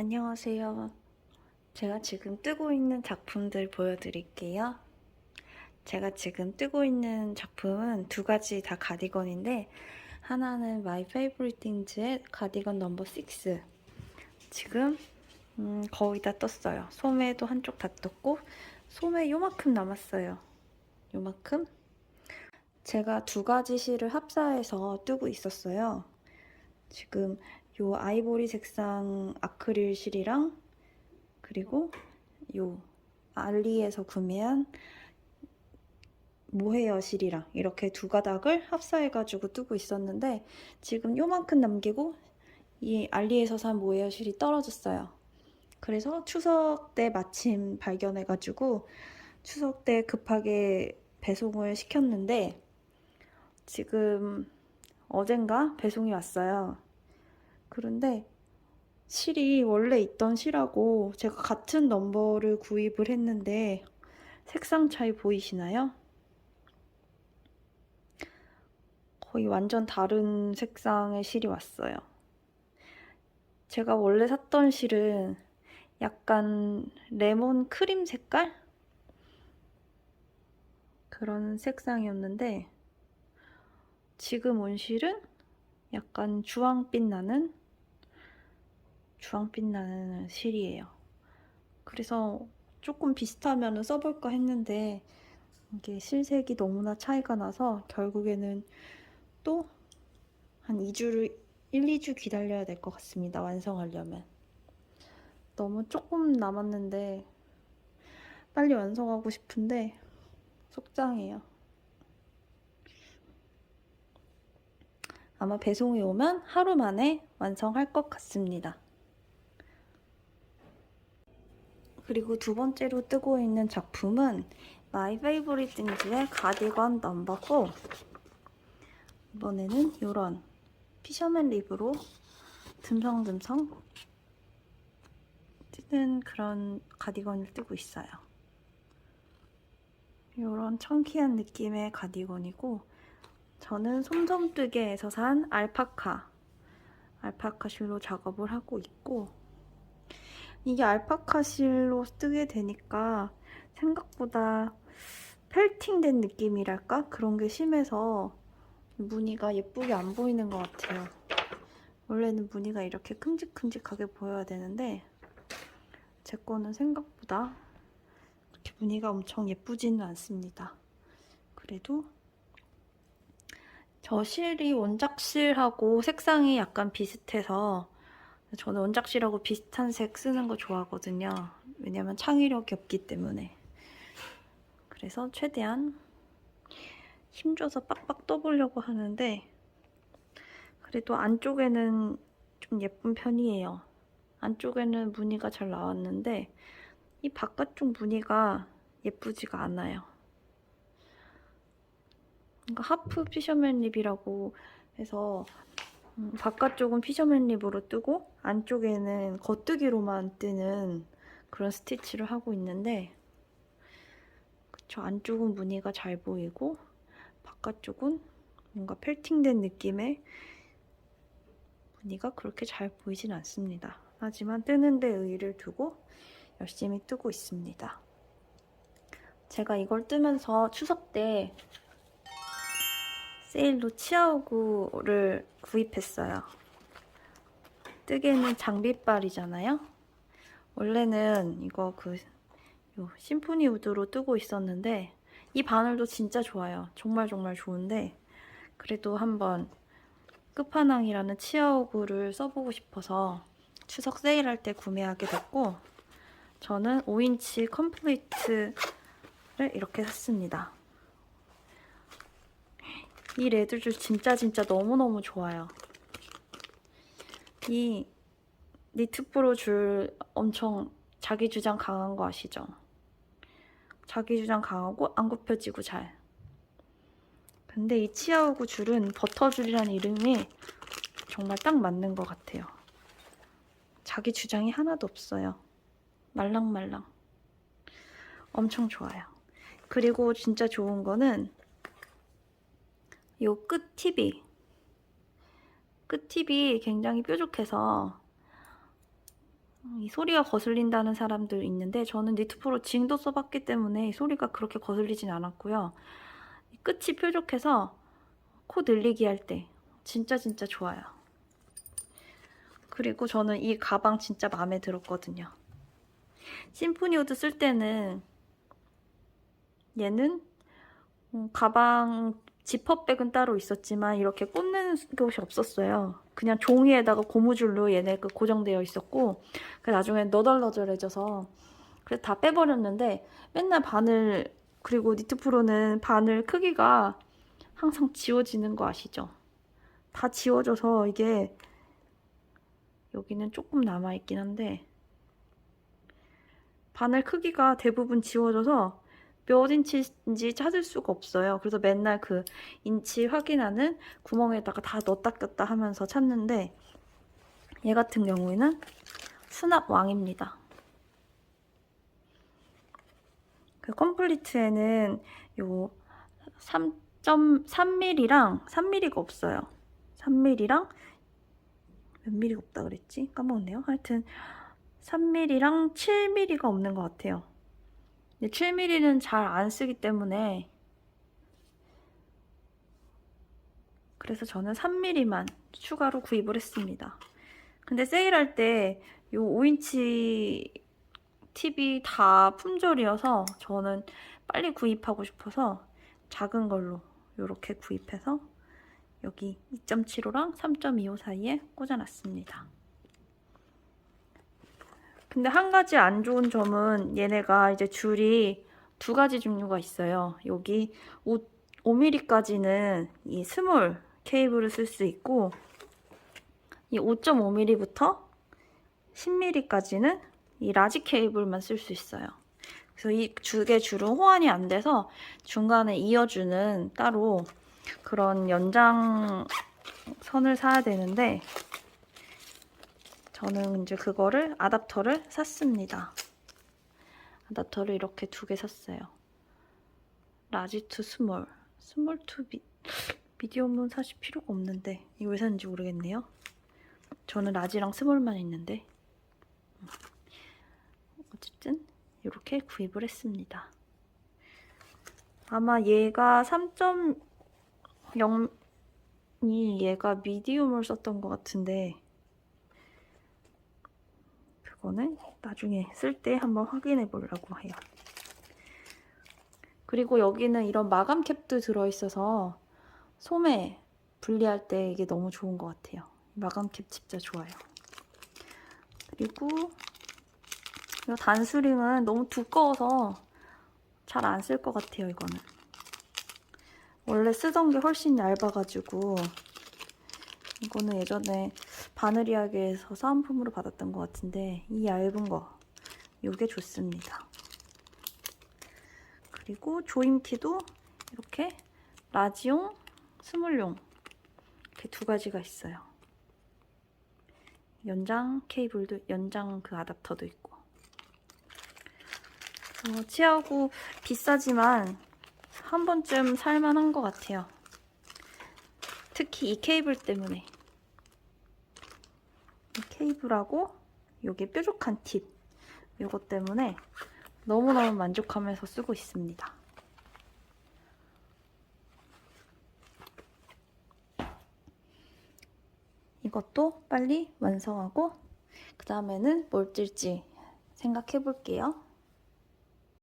안녕하세요. 제가 지금 뜨고 있는 작품들 보여드릴게요. 제가 지금 뜨고 있는 작품은 두 가지 다 가디건인데 하나는 My Favorite Things의 가디건 넘버 6 지금 음, 거의 다 떴어요. 소매도 한쪽 다 떴고 소매 요만큼 남았어요. 요만큼 제가 두 가지 실을 합사해서 뜨고 있었어요. 지금 요 아이보리 색상 아크릴 실이랑 그리고 요 알리에서 구매한 모헤어 실이랑 이렇게 두 가닥을 합사해가지고 뜨고 있었는데 지금 요만큼 남기고 이 알리에서 산 모헤어 실이 떨어졌어요. 그래서 추석 때 마침 발견해가지고 추석 때 급하게 배송을 시켰는데 지금 어젠가 배송이 왔어요. 그런데 실이 원래 있던 실하고 제가 같은 넘버를 구입을 했는데 색상 차이 보이시나요? 거의 완전 다른 색상의 실이 왔어요. 제가 원래 샀던 실은 약간 레몬 크림 색깔? 그런 색상이었는데 지금 온 실은 약간 주황빛 나는 주황빛 나는 실이에요. 그래서 조금 비슷하면 써볼까 했는데 이게 실색이 너무나 차이가 나서 결국에는 또 한 2주를 1, 2주 기다려야 될 것 같습니다. 완성하려면. 너무 조금 남았는데 빨리 완성하고 싶은데 속상해요. 아마 배송이 오면 하루 만에 완성할 것 같습니다. 그리고 두 번째로 뜨고 있는 작품은 My Favorite Things의 가디건 넘버 4 이번에는 이런 피셔맨 립으로 듬성듬성 뜨는 그런 가디건을 뜨고 있어요. 이런 청키한 느낌의 가디건이고 저는 솜솜뜨개에서 산 알파카 알파카 실로 작업을 하고 있고 이게 알파카 실로 뜨게 되니까 생각보다 펠팅된 느낌이랄까? 그런 게 심해서 무늬가 예쁘게 안 보이는 것 같아요. 원래는 무늬가 이렇게 큼직큼직하게 보여야 되는데 제 거는 생각보다 그렇게 무늬가 엄청 예쁘지는 않습니다. 그래도 저 실이 원작 실하고 색상이 약간 비슷해서 저는 원작실하고 비슷한 색 쓰는 거 좋아하거든요. 왜냐면 창의력이 없기 때문에. 그래서 최대한 힘줘서 빡빡 떠보려고 하는데 그래도 안쪽에는 좀 예쁜 편이에요. 안쪽에는 무늬가 잘 나왔는데 이 바깥쪽 무늬가 예쁘지가 않아요. 그러니까 하프 피셔맨 립이라고 해서 음, 바깥쪽은 피셔맨 립으로 뜨고 안쪽에는 겉뜨기로만 뜨는 그런 스티치를 하고 있는데 그쵸 안쪽은 무늬가 잘 보이고 바깥쪽은 뭔가 펠팅된 느낌의 무늬가 그렇게 잘 보이진 않습니다. 하지만 뜨는 데 의의를 두고 열심히 뜨고 있습니다. 제가 이걸 뜨면서 추석 때 세일로 치아오구를 구입했어요. 뜨개는 장비빨이잖아요. 원래는 이거 그 심포니 우드로 뜨고 있었는데 이 바늘도 진짜 좋아요. 정말 정말 좋은데 그래도 한번 끝판왕이라는 치아오구를 써보고 싶어서 추석 세일할 때 구매하게 됐고 저는 5인치 컴플리트를 이렇게 샀습니다. 이 레드줄 진짜 진짜 너무너무 좋아요. 이 니트프로 줄 엄청 자기 주장 강한 거 아시죠? 자기 주장 강하고 안 굽혀지고 잘. 근데 이 치아오구 줄은 버터줄이라는 이름이 정말 딱 맞는 것 같아요. 자기 주장이 하나도 없어요. 말랑말랑. 엄청 좋아요. 그리고 진짜 좋은 거는 요 끝 팁이 끝 팁이 굉장히 뾰족해서 이 소리가 거슬린다는 사람들 있는데 저는 니트프로 징도 써봤기 때문에 이 소리가 그렇게 거슬리진 않았고요. 이 끝이 뾰족해서 코 늘리기 할 때 진짜 진짜 좋아요. 그리고 저는 이 가방 진짜 마음에 들었거든요. 심포니우드 쓸 때는 얘는 음, 가방 지퍼백은 따로 있었지만 이렇게 꽂는 곳이 없었어요. 그냥 종이에다가 고무줄로 얘네 그 고정되어 있었고 그 나중에 너덜너덜해져서 그래서 다 빼버렸는데 맨날 바늘 그리고 니트프로는 바늘 크기가 항상 지워지는 거 아시죠? 다 지워져서 이게 여기는 조금 남아있긴 한데 바늘 크기가 대부분 지워져서 몇 인치인지 찾을 수가 없어요. 그래서 맨날 그 인치 확인하는 구멍에다가 다 넣었다 꼈다 하면서 찾는데 얘 같은 경우에는 수납 왕입니다. 그 컴플리트에는 요 3.3mm랑 3mm가 없어요. 3mm랑 몇 mm가 없다 그랬지? 까먹었네요. 하여튼 3mm랑 7mm가 없는 것 같아요. 근데 7mm는 잘 안 쓰기 때문에 그래서 저는 3mm만 추가로 구입을 했습니다. 근데 세일할 때요 5인치 TV 다 품절이어서 저는 빨리 구입하고 싶어서 작은 걸로 이렇게 구입해서 여기 2.75랑 3.25 사이에 꽂아놨습니다. 근데 한 가지 안 좋은 점은 얘네가 이제 줄이 두 가지 종류가 있어요. 여기 5, 5mm까지는 이 스몰 케이블을 쓸 수 있고 이 5.5mm부터 10mm까지는 이 라지 케이블만 쓸 수 있어요. 그래서 이 두 개 줄은 호환이 안 돼서 중간에 이어주는 따로 그런 연장 선을 사야 되는데 저는 이제 그거를 아답터를 샀습니다. 아답터를 이렇게 두 개 샀어요. 라지 투 스몰, 스몰 투 미, 미디엄은 사실 필요가 없는데 이거 왜 샀는지 모르겠네요. 저는 라지랑 스몰만 있는데 어쨌든 이렇게 구입을 했습니다. 아마 얘가 3.0이 얘가 미디움을 썼던 것 같은데 그거는 나중에 쓸 때 한번 확인해 보려고 해요. 그리고 여기는 이런 마감 캡도 들어있어서 소매 분리할 때 이게 너무 좋은 것 같아요. 마감 캡 진짜 좋아요. 그리고 이 단수링은 너무 두꺼워서 잘 안 쓸 것 같아요, 이거는. 원래 쓰던 게 훨씬 얇아가지고 이거는 예전에 바느리학에서 사은품으로 받았던 것 같은데 이 얇은 거 이게 좋습니다. 그리고 조임키도 이렇게 라지용, 스몰용 이렇게 두 가지가 있어요. 연장 케이블도 연장 그 아답터도 있고 어, 치하고 비싸지만 한 번쯤 살만한 것 같아요. 특히 이 케이블 때문에 이 케이블하고 요게 뾰족한 팁 요거 때문에 너무너무 만족하면서 쓰고 있습니다. 이것도 빨리 완성하고 그 다음에는 뭘 뜰지 생각해 볼게요.